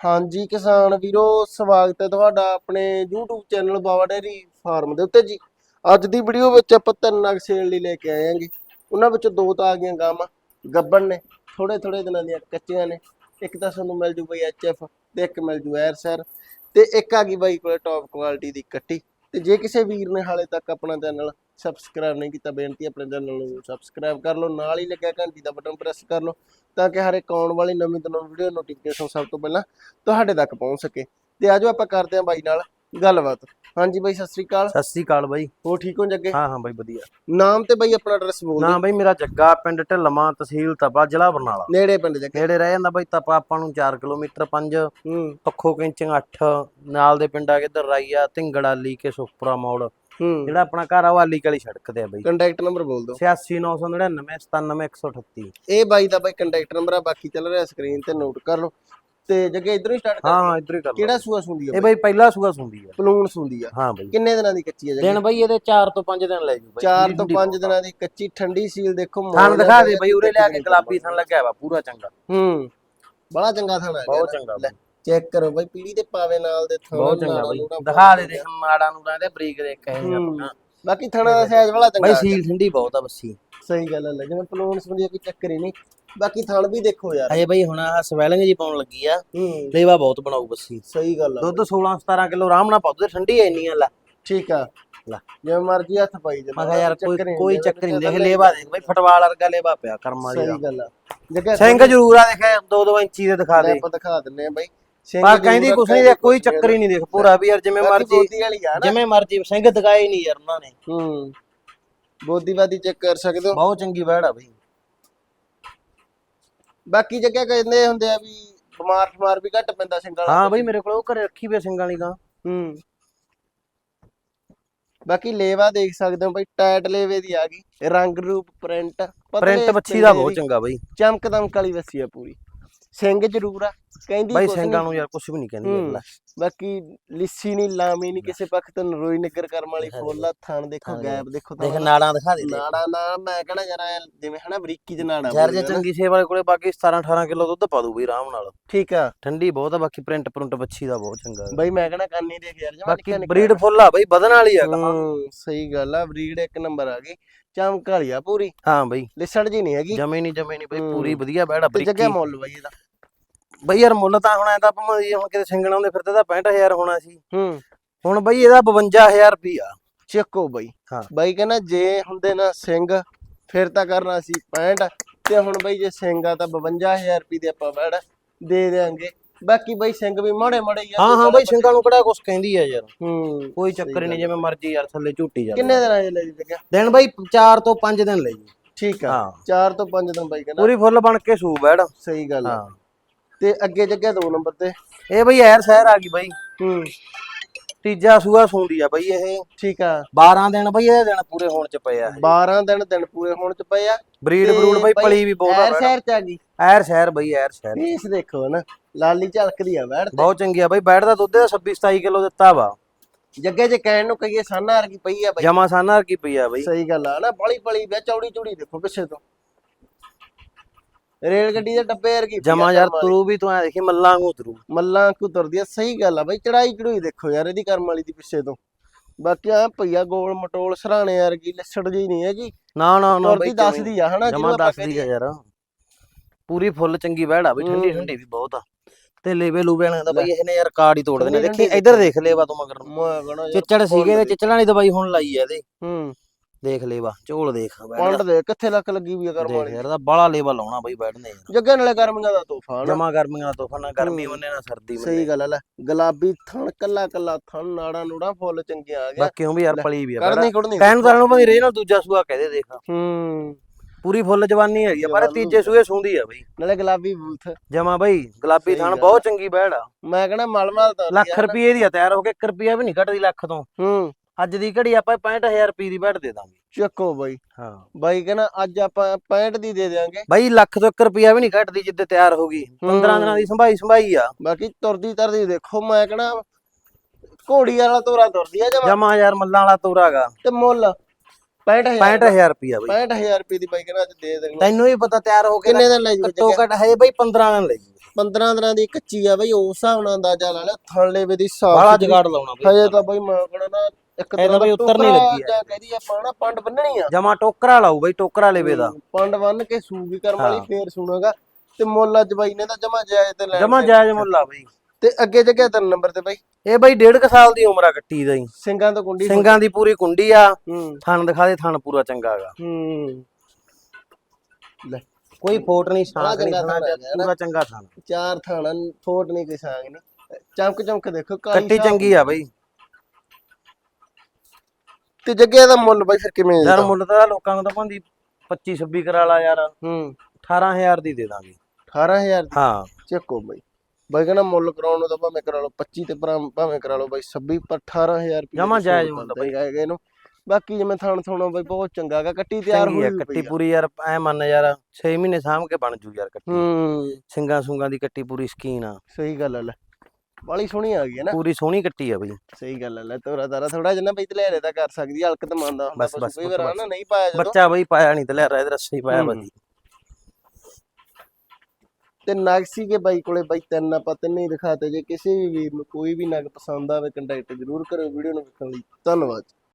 ਹਾਂਜੀ ਕਿਸਾਨ ਵੀਰੋ, ਸਵਾਗਤ ਹੈ ਤੁਹਾਡਾ ਆਪਣੇ YouTube channel Bawa dairy farm ਦੇ ਉੱਤੇ ਜੀ। ਅੱਜ ਦੀ ਵੀਡੀਓ ਵਿੱਚ ਆਪਾਂ ਤਿੰਨ ਨਗ ਸੇਲ ਲਈ ਲੈ ਕੇ ਆਏ ਆਂਗੇ ਉਹਨਾਂ ਵਿੱਚੋਂ ਦੋ ਤਾਂ ਆ ਗਈਆਂ ਗਾਵਾਂ ਗੱਬਣ ਨੇ ਥੋੜੇ ਥੋੜੇ ਦਿਨਾਂ ਦੀਆਂ ਕੱਚੀਆਂ ਨੇ। ਇੱਕ ਤਾਂ ਤੁਹਾਨੂੰ ਮਿਲ ਜੂ ਬਈ ਐਚਐਫ ਤੇ ਇੱਕ ਮਿਲ ਜੂ ਐਰ ਸਰ ਤੇ ਇੱਕ ਆ ਗਈ ਬਾਈ ਕੋਲੇ ਟੌਪ ਕੁਆਲਿਟੀ ਦੀ ਕੱਟੀ। ਤੇ ਜੇ ਕਿਸੇ ਵੀਰ ਨੇ ਹਾਲੇ ਤੱਕ ਆਪਣਾ ਚੈਨਲ ਸਬਸਕ੍ਰਾਈਬ ਨਹੀਂ ਕੀਤਾ ਬੇਨਤੀ ਆਪਣੇ ਚੈਨਲ ਨੂੰ ਸਬਸਕ੍ਰਾਈਬ ਕਰ ਲਓ ਨਾਲ ਹੀ ਲੱਗਿਆ ਘੰਟੀ ਦਾ ਬਟਨ ਪ੍ਰੈਸ ਕਰ ਲਓ ਤਾਂ ਕਿ ਹਰ ਇੱਕ ਆਉਣ ਵਾਲੀ ਨਵੀਂ ਤੋਂ ਨਵੀਂ ਵੀਡੀਓ ਨੋਟੀਫਿਕੇਸ਼ਨ ਸਭ ਤੋਂ ਪਹਿਲਾਂ ਤੁਹਾਡੇ ਤੱਕ ਪਹੁੰਚ ਸਕੇ। ਤੇ ਆਜੋ ਆਪਾਂ ਕਰਦੇ ਹਾਂ ਬਾਈ ਨਾਲ ਗੱਲਬਾਤ। ਹਾਂਜੀ ਬਾਈ ਸਤਿ ਸ੍ਰੀ ਅਕਾਲ। ਸਤਿ ਸ੍ਰੀ ਅਕਾਲ ਬਾਈ। ਹੋ ਠੀਕ ਹੋ ਜੱਗੇ? ਹਾਂ ਹਾਂ ਬਾਈ ਵਧੀਆ। ਨਾਮ ਤੇ ਬਾਈ ਆਪਣਾ ਐਡਰੈਸ ਬੋਲ ਨਾ ਦਿਓ। ਬਾਈ ਮੇਰਾ ਜੱਗਾ ਪਿੰਡ ਢਿੱਲਵਾਂ ਤਹਿਸੀਲ ਤਪਾ ਜ਼ਿਲ੍ਹਾ ਬਰਨਾਲਾ। ਨੇੜੇ ਪਿੰਡ ਜੱਗੇ। ਨੇੜੇ ਰਹਿ ਜਾਂਦਾ ਬਾਈ ਤਪਾ ਆਪਾਂ ਨੂੰ 4 ਕਿਲੋਮੀਟਰ 5 ਹੂੰ। ਪੱਖੋ ਕਿੰਚਿੰਗ 8 ਨਾਲ ਦੇ ਪਿੰਡਾਂ ਕਿੱਧਰ ਰਾਈਆ ਢਿੰਗੜਾਲੀ ਕੇ ਸੁਖਪੁਰਾ ਮੋੜ। ਜਿਹੜਾ ਆਪਣਾ ਘਰ ਆ ਵਾਲੀ ਕਲੀ ਸੜਕ ਤੇ ਆ ਬਾਈ। ਕੰਟੈਕਟ ਨੰਬਰ ਬੋਲ ਦਿਓ। 86999 97138 ਇਹ ਬਾਈ ਦਾ ਬਾਈ ਕੰਟੈਕਟ ਨੰਬਰ ਆ ਬਾਕੀ ਚੱਲ ਰਿਹਾ ਸਕਰੀਨ ਤੇ ਨੋਟ ਕਰ ਲਓ। ਤੇ ਜੱਗੇ ਇਧਰੋਂ ਹੀ ਸਟਾਰਟ ਹਾਂ ਕਰ ਹਾਂ ਇਧਰ ਹੀ ਕਰ ਲਓ। ਕਿਹੜਾ ਸੂਆ ਸੁੰਦੀ ਆ ਇਹ ਬਾਈ? ਪਹਿਲਾ ਸੂਆ ਸੁੰਦੀ ਆ। ਪਲੂਣ ਸੁੰਦੀ ਆ। ਹਾਂ ਬਾਈ। ਕਿੰਨੇ ਦਿਨਾਂ ਦੀ ਕੱਚੀ ਆ ਜੱਗੇ ਦਿਨ ਬਾਈ ਇਹਦੇ 4 ਤੋਂ 5 ਦਿਨ ਲੈ ਜੂ ਬਾਈ। 4 ਤੋਂ 5 ਦਿਨਾਂ ਦੀ ਕੱਚੀ ਠੰਡੀ ਸੀਲ ਦੇਖੋ ਥਣ ਦਿਖਾ ਦਾ ਬਾਈ ਉਰੇ ਲਿਆ ਕੇ ਗੁਲਾਬੀ ਥਣ ਲੱਗਿਆ ਵਾ ਪੂਰਾ ਚੰਗਾ। ਹੂੰ। ਬੜਾ ਚੰਗਾ ਥਾਣਾ ਹੈ ਬਹੁਤ ਚੰਗਾ। ਚੈੱਕ ਕਰੋ ਬਾਈ ਪੀੜੀ ਤੇ ਪਾਵੇ ਨਾਲ ਦੇ ਥਾਣਾ ਬਹੁਤ ਚੰਗਾ ਬਾਈ ਦਿਖਾ ਦੇ ਦੇਖ ਮਾੜਾ ਨੂੰ ਦੇ ਬਰੀਕ ਦੇ ਕਹੇ। ਆਪਣਾ ਬਾਕੀ ਥਾਣਾ ਦਾ ਸਾਈਜ਼ ਬੜਾ ਚੰਗਾ ਬਾਈ। ਸੀਲ ਠੰਡੀ ਬਹੁਤ ਆ ਬੱਸੀ। ਸਹੀ ਗੱਲ ਹੈ ਜਿਵੇਂ ਪਲੂਣ ਸੁੰਦੀ ਆ ਕੋਈ ਚੱਕਰ ਹੀ ਨਹੀਂ। ਬਾਕੀ ਥਣ ਵੀ ਦੇਖੋ ਯਾਰ। ਅਜੇ ਬਾਈ ਹੁਣ ਆ ਸਵੈਲਿੰਗ ਜੀ ਪਾਉਣ ਲੱਗੀ ਆ। ਲੇਵਾ ਬਹੁਤ ਬਣਾਉ ਬੱਸੀ। ਸਹੀ ਗੱਲ ਆ। ਦੁੱਧ 16 17 ਕਿਲੋ ਆਰਾਮ ਨਾਲ ਪਾਉ ਤੇ ਠੰਡੀ ਐ ਇੰਨੀ ਆ ਲੈ। ਠੀਕ ਆ। ਲੈ। ਜਿਵੇਂ ਮਰਜ਼ੀ ਹੱਥ ਪਾਈ ਜਾਂਦਾ ਮੈਂ ਯਾਰ ਕੋਈ ਕੋਈ ਚੱਕਰ ਨਹੀਂ। ਦੇਖ ਲੇਵਾ ਦੇਖ ਬਾਈ ਫਟਵਾਲ ਵਰਗਾ ਲੇਵਾ ਪਿਆ ਕਰਮਾਂ ਦੀ ਸਹੀ ਗੱਲ ਆ। ਜੱਗਾ ਸਿੰਘ ਜ਼ਰੂਰ ਆ ਦੇਖ 2-2 ਇੰਚੀ ਦੇ ਦਿਖਾ ਦੇ। ਆਪਾਂ ਦਿਖਾ ਦਿੰਨੇ ਆ ਬਾਈ। ਪਰ ਕਹਿੰਦੀ ਕੁਛ ਨਹੀਂ ਦੇਖ ਕੋਈ ਚੱਕਰ ਹੀ ਨਹੀਂ ਦੇਖ ਪੂਰਾ ਵੀ ਯਾਰ ਜਿਵੇਂ ਮਰਜ਼ੀ ਜਿਵੇਂ ਮਰਜ਼ੀ ਸਿੰਘ ਦਿਖਾਏ ਨਹੀਂ ਯਾਰ ਉਹਨਾਂ ਨੇ। ਹੂੰ। ਬੋਦੀਵਾਦੀ ਚੈੱਕ ਕਰ ਸਕਦੇ ਹੋ। ਬਹੁਤ ਚੰਗੀ ਬੈੜ ਆ ਬਈ। ਬਾਕੀ ਜੱਗਾ ਕਹਿੰਦੇ ਹੁੰਦੇ ਆ ਵੀ ਬਿਮਾਰ ਠਮਾਰ ਵੀ ਘੱਟ ਪੈਂਦਾ ਸਿੰਘਾਂ ਵਾਲਾ ਹਾਂ ਬਈ ਮੇਰੇ ਕੋਲ ਉਹ ਘਰੇ ਰੱਖੀ ਪਈ ਸਿੰਘਾਂ ਵਾਲੀ ਗਾਂ ਹੂੰ। ਬਾਕੀ ਲੇਵਾ ਦੇਖ ਸਕਦੇ ਹੋ ਬਈ ਟਾਇਟ ਲੇਵੇ ਦੀ ਆ ਗਈ। ਰੰਗ ਰੂਪ ਪ੍ਰਿੰਟ ਪ੍ਰਿੰਟ ਬੱਚੀ ਦਾ ਬਹੁਤ ਚੰਗਾ ਬਈ। ਚਮਕ ਦਮਕ ਵਾਲੀ ਵੱਸੀ ਆ ਪੂਰੀ। ਸਿੰਘ ਜ਼ਰੂਰ ਆ ਕਹਿੰਦੀ ਬਾਈ ਕੁਛ ਸਿੰਘਾਂ ਨੀ। ਨੂੰ ਯਾਰ ਕੁਝ ਵੀ ਨਹੀਂ ਕਹਿੰਦੀ ਹੂੰ। ਲੈ ਬਾਕੀ ਲਿੱਸੀ ਨਹੀਂ ਲਾਮੀ ਨਹੀਂ ਕਿਸੇ ਪੱਖ ਤੋਂ ਨਰੋਈ ਨਿਗਰ ਕਰਮ ਵਾਲੀ। ਫੁੱਲ ਥਣ ਦੇਖੋ ਗੈਪ ਦੇਖੋ ਦੇਖ ਨਾੜਾਂ ਦਿਖਾ ਦੇ। ਨਾੜਾ ਨਾ ਮੈਂ ਕਹਣਾ ਜਰਾ ਜਿਵੇਂ ਹਨਾ ਬਰੀਕੀ ਚ ਨਾੜਾ ਯਾਰ ਜੇ। ਚੰਗੀ ਸੇਵਾ ਵਾਲੇ ਕੋਲੇ ਬਾਕੀ 17 18 ਕਿਲੋ ਦੁੱਧ ਪਾ ਦੂ ਬਈ ਆਰਾਮ ਨਾਲ। ਠੀਕ ਆ। ਠੰਡੀ ਬਹੁਤ ਆ ਬਾਕੀ ਪ੍ਰਿੰਟ ਪ੍ਰਿੰਟ ਬੱਚੀ ਦਾ ਬਹੁਤ ਚੰਗਾ ਹੈ। ਬਈ ਮੈਂ ਕਹਣਾ ਕੰਨੀ ਦੇਖ ਯਾਰ ਜਮਾ ਬਾਕੀ ਬਰੀਡ ਫੁੱਲ ਆ ਬਈ ਵਧਣ ਵਾਲੀ ਆ ਗਾਂ ਹੂੰ ਸਹੀ ਗੱਲ ਆ ਬਰੀਡ ਇੱਕ ਨੰਬਰ ਆ ਗਈ। ਚਮਕ ਵਾਲੀ ਆ ਪੂਰੀ। ਹਾਂ ਬਈ। ਲਿਸੜ ਜੀ ਨਹੀਂ ਹੈਗੀ। ਜਮੇ ਨਹੀਂ ਜਮੇ ਨਹੀਂ ਬਈ। ਪੂਰੀ ਵਧੀਆ ਬੈੜ ਤੇ ਜੱਗਾ ਬਰੀਕੀ। ਮੁੱਲ ਬਈ ਇਹਦਾ। ਬਈ ਯਾਰ ਮੁੱਲ ਤਾਂ ਹੁਣ ਐਂਦਾ ਭਾਵੇਂ ਹੁਣ ਕਿਤੇ ਸਿੰਗਣਾ ਹੁੰਦੇ ਫਿਰ ਤਾਂ ਇਹਦਾ 65000 ਹੋਣਾ ਸੀ। ਹੂੰ। ਹੁਣ ਬਈ ਇਹਦਾ 52000 ਰੁਪਿਆ ਚੱਕੋ ਬਈ। ਹਾਂ। ਬਾਈ ਕਹਿੰਦਾ ਜੇ ਹੁੰਦੇ ਨਾ ਸਿੰਘ ਫਿਰ ਤਾਂ ਕਰਨਾ ਸੀ 65 ਤੇ ਹੁਣ ਬਈ ਜੇ ਸਿੰਘ ਆ ਤਾਂ 52000 ਰੁਪਏ ਦੇ ਆਪਾਂ ਬੈੜ ਦੇ ਦੇਾਂਗੇ ਬਾਕੀ ਬਈ ਸਿੰਘ ਵੀ ਮਾੜੇ ਮਾੜੇ ਆ। ਹਾਂ ਹਾਂ ਬਈ ਸਿੰਘਾਂ ਨੂੰ ਕਿਹੜਾ ਕੁਛ ਕਹਿੰਦੀ ਆ ਯਾਰ। ਹੂੰ ਕੋਈ ਚੱਕਰ ਨਹੀਂ ਜਿਵੇਂ ਮਰਜ਼ੀ ਯਾਰ ਥੱਲੇ ਝੂਟੀ ਜਾ ਕਿੰਨੇ ਦਿਨਾਂ ਦੇ ਲਈ ਜੱਗਾ ਦਿਨ ਬਈ 4 ਤੋਂ 5 ਦਿਨ ਲਈ। ਠੀਕ ਆ। ਹਾਂ। 4 ਤੋਂ 5 ਦਿਨ ਬਾਈ ਕਹਿੰਦਾ। ਪੂਰੀ ਫੁੱਲ ਬਣ ਕੇ ਸੂ ਬੈੜ ਸਹੀ ਗੱਲ ਆ। ਤੇ ਅੱਗੇ ਜੱਗਾ ਦੋ ਨੰਬਰ ਤੇ। ਇਹ ਬਈ ਐਰ ਸ਼ਹਿਰ ਆ ਗਈ ਬਈ। ਹੂੰ। ਤੀਜਾ ਸੂਆ ਸੂੰਦੀ ਆ ਬਈ ਇਹ। ਠੀਕ ਆ। 12 ਦਿਨ ਬਈ ਇਹਦੇ ਦਿਨ ਪੂਰੇ ਹੋਣ ਚ ਪਏ ਆ 12 ਦਿਨ ਦਿਨ ਪੂਰੇ ਹੋਣ ਚ ਪਏ ਆ। ਬਰੀਡ ਬਰੂਡ ਬਈ ਪਲੀ ਵੀ ਬਹੁਤ ਆ ਐਰ। ਸ਼ਹਿਰ ਚ ਆ ਗਈ। ਐਰ ਸ਼ਹਿਰ ਬਈ ਐਰ ਸ਼ਹਿਰ। ਫੇਸ ਦੇਖੋ ਨਾ ਲਾਲੀ ਝਲਕਦੀ ਆ ਬੈੜ ਬਹੁਤ ਚੰਗੀ ਆ ਬਈ ਬੈੜ ਦਾ ਦੁੱਧ 26 27 ਕਿਲੋ ਦਿੱਤਾ ਵਾ। ਜੱਗੇ ਜੇ ਕਹਿਣ ਨੂੰ ਕਹੀਏ ਸਾਨਾ ਵਰਗੀ ਪਈ ਆ ਬਾਈ। ਜਮਾ ਸਾਨਾ ਕੀ ਪਈ ਆ ਬਈ। ਸਹੀ ਗੱਲ ਆ ਨਾ ਬੜੀ ਬੜੀ ਵੇ ਚੌੜੀ ਚੌੜੀ ਦੇਖੋ ਪਿੱਛੇ ਤੋਂ। ਰੇਲ ਗੱਡੀ ਦੇ ਡੱਬੇ ਵਰਗੀ ਜਮਾ ਯਾਰ। ਤਰੂ ਵੀ ਤੂੰ ਐ ਦੇਖੀ ਮੱਲਾਂ ਨੂੰ ਤਰੂ ਮੱਲਾਂ ਕੋ ਤੁਰਦੀ ਆ ਸਹੀ ਗੱਲ ਆ ਬਾਈ ਚੜਾਈ ਚੜੂਈ ਦੇਖੋ ਯਾਰ ਇਹਦੀ ਕਰਮ ਵਾਲੀ ਦੀ ਪਿੱਛੇ ਤੋਂ। ਬਾਕੀ ਆ ਭਈਆ ਗੋਲ ਮਟੋਲ ਸਰਾਣੇ ਵਰਗੀ ਲੱਛੜ ਜੀ ਨਹੀਂ ਹੈਗੀ। ਨਾ ਨਾ ਨਾ ਤੁਰਦੀ ਦੱਸਦੀ ਆ ਹਨਾ ਜਮਾ ਦੱਸਦੀ ਆ ਯਾਰ। ਪੂਰੀ ਫੁੱਲ ਚੰਗੀ ਆ ਬਈ ਠੰਡੀ। ਠੰਡੀ ਵੀ ਬਹੁਤ ਆ। ਤੇ ਲੇਵੇ ਲੂਵੇ ਵਾਲਿਆਂ ਦਾ ਬਈ ਇਹਨੇ ਯਾਰ ਕਾਰਡ ਹੀ ਤੋੜ ਦੇਣੇ। ਦੇਖੀ ਇੱਧਰ ਦੇਖ। ਲੇਵਾ ਤੂੰ ਮਗਰ ਨੂੰ। ਚਿੱਚੜ ਸੀਗੇ ਤੇ ਚਿੱਚੜਾਂ ਦੀ ਦਵਾਈ ਹੁਣ ਲਾਈ ਆ ਇਹਦੇ। ਹੂੰ। ਦੇਖ ਲੇਵਾ ਝੋਲ ਦੇਖ ਪੰਡ ਦਾ। ਦੇ ਕਿੱਥੇ ਲੱਕ ਲੱਗੀ ਵੀ ਆ ਕਰਮ ਵਾਲੀ? ਯਾਰ ਦਾ ਬਾਲਾ ਲੇਵਾ ਲਾਉਣਾ ਬਈ ਨੇ ਯਾਰ ਜੱਗੇ ਨਾਲੇ ਗਰਮੀਆਂ ਦਾ ਤੋਹਫਾ ਜਮਾ ਗਰਮੀਆਂ ਤੋਂ ਫਨਾ ਗਰਮੀ ਹੂੰ। ਉਹਨੇ ਨਾ ਸਰਦੀ ਸਹੀ ਮੰਨੇ ਗੱਲ ਆ ਲੈ ਗੁਲਾਬੀ ਥਣ ਕੱਲਾ ਕੱਲਾ ਥਣ ਨਾੜਾ ਨੂੜਾ ਫੁੱਲ ਚੰਗੀਆਂ ਆ ਗਿਆ ਬਾਕੀ ਉਹ ਵੀ ਯਾਰ ਪਲੀ ਵੀ ਆ ਕਰਨੀ ਕੁੜਨੀ। ਕਹਿਣ ਨੂੰ ਭਾਵੇਂ ਰੇ ਨਾਲ ਦੂਜਾ ਸੂਆ ਕਹਦੇ ਦੇਖ। ਹੂੰ। ਪੂਰੀ ਫੁੱਲ ਜਵਾਨੀ ਹੈਗੀ ਆ ਪਰ ਤੀਜੇ ਸੂਏ ਸੂੰਦੀ ਆ ਬਈ। ਨਾਲੇ ਗੁਲਾਬੀ ਬੂਥ। ਜਮਾ ਬਈ ਗੁਲਾਬੀ ਸਹੀ ਥਣ ਗੱਲ ਬਹੁਤ ਚੰਗੀ ਬੈੜ ਆ। ਮੈਂ ਕਹਿੰਦਾ ਮਲਮਲ ਤਾਂ ਲੱਖ ਰੁਪਏ ਦੀ ਆ ਤਿਆਰ ਹੋ ਕੇ 1 ਰੁਪਿਆ ਵੀ ਨਹੀਂ ਘਟਦੀ ਲੱਖ ਤੋਂ। ਹੂੰ। ਅੱਜ ਦੀ ਘੜੀ ਆਪਾਂ 65000 ਰੁਪਏ ਦੀ ਬੈੜ ਦੇ ਦਾਂਗੇ। ਚੱਕੋ ਬਾਈ। ਹਾਂ। ਬਾਈ ਕਹਿੰਦਾ ਅੱਜ ਆਪਾਂ 65 ਦੀ ਦੇ ਦਿਆਂਗੇ। ਬਾਈ ਲੱਖ ਤੋਂ 1 ਰੁਪਿਆ ਵੀ ਨਹੀਂ ਘਟਦੀ ਜਿੱਦੇ ਤਿਆਰ ਹੋ ਗਈ। 15 ਦਿਨਾਂ ਦੀ ਸੰਭਾਈ ਸੰਭਾਈ ਆ। ਬਾਕੀ ਤੁਰਦੀ ਤਰਦੀ ਦੇਖੋ ਮੈਂ ਕਹਿੰਦਾ ਘੋੜੀ ਵਾਲਾ ਤੋਰਾ ਤੁਰਦੀ ਆ ਜਮਾ। ਜਮਾ ਯਾਰ ਮੱਲਾਂ ਵਾਲਾ ਤੋਰਾਗਾ ਤੇ ਮੁੱਲ 65000 65000 ਰੁਪਿਆ ਬਈ। 65000 ਰੁਪਏ ਦੀ ਬਾਈ ਕਹਿੰਦਾ ਅੱਜ ਦੇ ਦੇਣਗੇ ਤੈਨੂੰ ਵੀ ਪਤਾ ਤਿਆਰ ਹੋ ਕੇ ਕਿੰਨੇ ਦਿਨ ਲੈ ਜੂ ਘੱਟੋ ਘੱਟ ਹੈ ਬਈ 15 ਦਿਨ ਲੈ ਜੂ 15 ਦਿਨਾਂ ਦੀ ਕੱਚੀ ਆ ਬਈ ਉਸ ਹਿਸਾਬ ਨਾਲ ਅੰਦਾਜ਼ਾ ਲਾ ਲੈ ਥਣਲੇਵੇ ਦੀ ਸਾਫ਼ ਬਾਲਾ ਜਗਾੜ ਲਾਉਣਾ ਬਈ। ਹਜੇ ਤਾਂ ਬਈ ਮੈਂ ਨਾ ਇੱਕ ਤਾਂ ਬਈ ਉੱਤਰ ਨਹੀਂ ਲੱਗੀ ਆ। ਜਾਂ ਕਹਦੀ ਆਪਾਂ ਨਾ ਪੰਡ ਬੰਨਣੀ ਆ। ਜਮਾ ਟੋਕਰਾ ਲਾਊ ਬਈ ਟੋਕਰਾ ਲੇਵੇ ਦਾ। ਪੰਡ ਬੰਨ ਕੇ ਸੂਗੀ ਕਰਮ ਵਾਲੀ। ਫੇਰ ਸੁਣਾਗਾ। ਤੇ ਮੁੱਲ ਅੱਜ ਬਾਈ ਨੇ ਤਾਂ ਜਮਾ ਜਾਇਜ਼ ਤੇ ਲੈ ਜਮਾ ਜਾਇਜ਼ ਮੁੱਲ ਆ ਬਈ। ਤੇ ਅੱਗੇ ਜਗ੍ਹਾ ਤਿੰਨ ਨੰਬਰ ਤੇ ਬਾਈ। ਇਹ ਬਈ ਡੇਢ ਕੁ ਸਾਲ ਦੀ ਉਮਰ ਆ ਕੱਟੀ ਦਾ। ਹੀ ਸਿੰਘਾਂ ਤੋਂ ਕੁੰਡੀ ਸਿੰਘਾਂ ਦੀ ਪੂਰੀ ਕੁੰਡੀ ਆ। ਥਣ ਦਿਖਾ ਦੇ ਥਣ ਪੂਰਾ ਚੰਗਾ ਹੈਗਾ। ਹੂੰ। ਲੈ ਕੋਈ ਫੋਟ ਨਹੀਂ ਸਾਂਗ ਨਹੀਂ। ਪੂਰਾ ਚੰਗਾ ਥਣ ਚਾਰ ਥਾਣਾ ਫੋਟ ਨਹੀਂ ਕੋਈ ਸਾਂਗ ਨਹੀਂ ਚਮਕ ਚਮਕ ਦੇਖੋ ਕਾਲੀ ਕੱਟੀ। ਚੰਗੀ ਆ ਬਈ। ਤੇ ਜੱਗੇ ਦਾ ਮੁੱਲ ਬਾਈ ਫਿਰ ਕਿਵੇਂ ਯਾਰ? ਮੁੱਲ ਤਾਂ ਲੋਕਾਂ ਨੂੰ ਤਾਂ ਭਾਂਦੀ 25 26 ਕਰਾ ਲਾ ਯਾਰ। ਹੂੰ। 18000 ਦੀ ਦੇ ਦਾਂਗੇ। 18000 ਹਾਂ। ਚੱਕੋ ਬਾਈ। ਬਾਈ ਕਹਿੰਦਾ ਮੁੱਲ ਕਰਾਉਣ ਨੂੰ ਤਾਂ ਭਾਵੇਂ ਕਰਾ ਲਓ 25 ਤੇ ਭਾਵੇਂ ਕਰਾ ਲਓ ਬਾਈ 26 ਪਰ 18000 ਰੁਪਏ ਜਮਾਂ ਜਾਇਜ਼ ਮੁੱਲ ਬਾਈ ਹੈਗੇ ਇਹਨੂੰ। ਬਾਕੀ ਜਿਵੇਂ ਥਣ ਥਣੋ ਬਾਈ ਬਹੁਤ ਚੰਗਾ ਗਾ ਕੱਟੀ ਤਿਆਰ ਹੋਈ ਆ ਹੋਈ ਕੱਟੀ ਆ। ਪੂਰੀ ਯਾਰ ਐ ਮੰਨ ਯਾਰ 6 ਮਹੀਨੇ ਸਾਂਭ ਕੇ ਬਣ ਜੂ ਯਾਰ ਕੱਟੀ। ਹੂੰ। ਸਿੰਘਾਂ ਸੁੰਗਾਂ ਦੀ ਕੱਟੀ ਪੂਰੀ ਸਕੀਨ ਆ। ਸਹੀ ਗੱਲ ਹੈ ਲੈ। ਬਾਲੀ ਸੋਹਣੀ ਆ ਗਈ ਹੈ ਨਾ। ਪੂਰੀ ਸੋਹਣੀ ਕੱਟੀ ਆ ਬਈ। ਸਹੀ ਗੱਲ ਹੈ ਲੈ ਤੋਰਾ ਤਾਰਾ ਥੋੜਾ ਜਿਹਾ ਨਾ ਬਈ ਤਲੇਰੇ ਦਾ ਕਰ ਸਕਦੀ ਹਲਕ ਤੇ ਮੰਨਦਾ ਹੁੰਦਾ ਬਸ, ਬਸ, ਕਈ ਵਾਰ। ਨਾ ਨਹੀਂ ਪਾਇਆ ਜਦੋਂ। ਬੱਚਾ ਬਈ ਪਾਇਆ ਨਹੀਂ ਤੇ ਲੈ ਰਿਹਾ ਇਹਦੇ ਰੱਸੇ ਪਾਇਆ। ਬਾਜੀ ਤੇ ਨਗ ਸੀਗੇ ਬਾਈ ਕੋਲੇ ਬਾਈ ਤਿੰਨ ਆਪਾਂ ਤਿੰਨੇ ਹੀ ਦਿਖਾਤੇ ਜੇ ਕਿਸੇ ਵੀ ਵੀਰ ਨੂੰ ਕੋਈ ਵੀ ਨਗ ਪਸੰਦ ਆਵੇ ਕੰਟੈਕਟ ਜ਼ਰੂਰ ਕਰਿਓ ਵੀਡੀਓ ਨੂੰ ਵੇਖਣ ਲਈ ਧੰਨਵਾਦ।